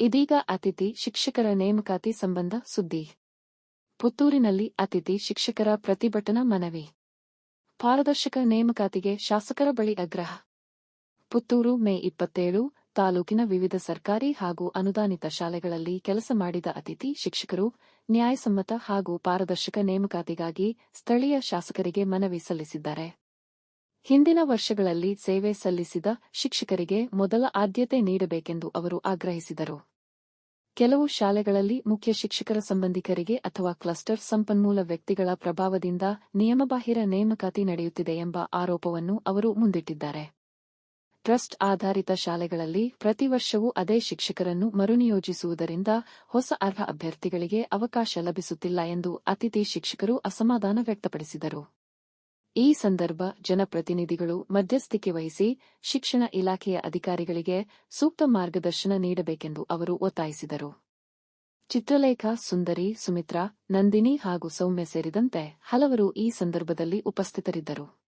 ಇದೀಗ ಅತಿಥಿ ಶಿಕ್ಷಕರ ನೇಮಕಾತಿ ಸಂಬಂಧ ಸುದ್ದಿ. ಪುತ್ತೂರಿನಲ್ಲಿ ಅತಿಥಿ ಶಿಕ್ಷಕರ ಪ್ರತಿಭಟನಾ ಮನವಿ. ಪಾರದರ್ಶಕ ನೇಮಕಾತಿಗೆ ಶಾಸಕರ ಬಳಿ ಆಗ್ರಹ. ಪುತ್ತೂರು, ಮೇ ಇಪ್ಪತ್ತೇಳು, ತಾಲೂಕಿನ ವಿವಿಧ ಸರ್ಕಾರಿ ಹಾಗೂ ಅನುದಾನಿತ ಶಾಲೆಗಳಲ್ಲಿ ಕೆಲಸ ಮಾಡಿದ ಅತಿಥಿ ಶಿಕ್ಷಕರು ನ್ಯಾಯಸಮ್ಮತ ಹಾಗೂ ಪಾರದರ್ಶಕ ನೇಮಕಾತಿಗಾಗಿ ಸ್ಥಳೀಯ ಶಾಸಕರಿಗೆ ಮನವಿ ಸಲ್ಲಿಸಿದ್ದಾರೆ. ಹಿಂದಿನ ವರ್ಷಗಳಲ್ಲಿ ಸೇವೆ ಸಲ್ಲಿಸಿದ ಶಿಕ್ಷಕರಿಗೆ ಮೊದಲ ಆದ್ಯತೆ ನೀಡಬೇಕೆಂದು ಅವರು ಆಗ್ರಹಿಸಿದರು. ಕೆಲವು ಶಾಲೆಗಳಲ್ಲಿ ಮುಖ್ಯ ಶಿಕ್ಷಕರ ಸಂಬಂಧಿಕರಿಗೆ ಅಥವಾ ಕ್ಲಸ್ಟರ್ ಸಂಪನ್ಮೂಲ ವ್ಯಕ್ತಿಗಳ ಪ್ರಭಾವದಿಂದ ನಿಯಮಬಾಹಿರ ನೇಮಕಾತಿ ನಡೆಯುತ್ತಿದೆ ಎಂಬ ಆರೋಪವನ್ನು ಅವರು ಮುಂದಿಟ್ಟಿದ್ದಾರೆ. ಟ್ರಸ್ಟ್ ಆಧಾರಿತ ಶಾಲೆಗಳಲ್ಲಿ ಪ್ರತಿ ವರ್ಷವೂ ಅದೇ ಶಿಕ್ಷಕರನ್ನು ಮರುನಿಯೋಜಿಸುವುದರಿಂದ ಹೊಸ ಅರ್ಹ ಅಭ್ಯರ್ಥಿಗಳಿಗೆ ಅವಕಾಶ ಲಭಿಸುತ್ತಿಲ್ಲ ಎಂದು ಅತಿಥಿ ಶಿಕ್ಷಕರು ಅಸಮಾಧಾನ ವ್ಯಕ್ತಪಡಿಸಿದರು. ಈ ಸಂದರ್ಭ ಜನಪ್ರತಿನಿಧಿಗಳು ಮಧ್ಯಸ್ಥಿಕೆ ವಹಿಸಿ ಶಿಕ್ಷಣ ಇಲಾಖೆಯ ಅಧಿಕಾರಿಗಳಿಗೆ ಸೂಕ್ತ ಮಾರ್ಗದರ್ಶನ ನೀಡಬೇಕೆಂದು ಅವರು ಒತ್ತಾಯಿಸಿದರು. ಚಿತ್ರಲೇಖ ಸುಂದರಿ, ಸುಮಿತ್ರಾ, ನಂದಿನಿ ಹಾಗೂ ಸೌಮ್ಯ ಸೇರಿದಂತೆ ಹಲವರು ಈ ಸಂದರ್ಭದಲ್ಲಿ ಉಪಸ್ಥಿತರಿದ್ದರು.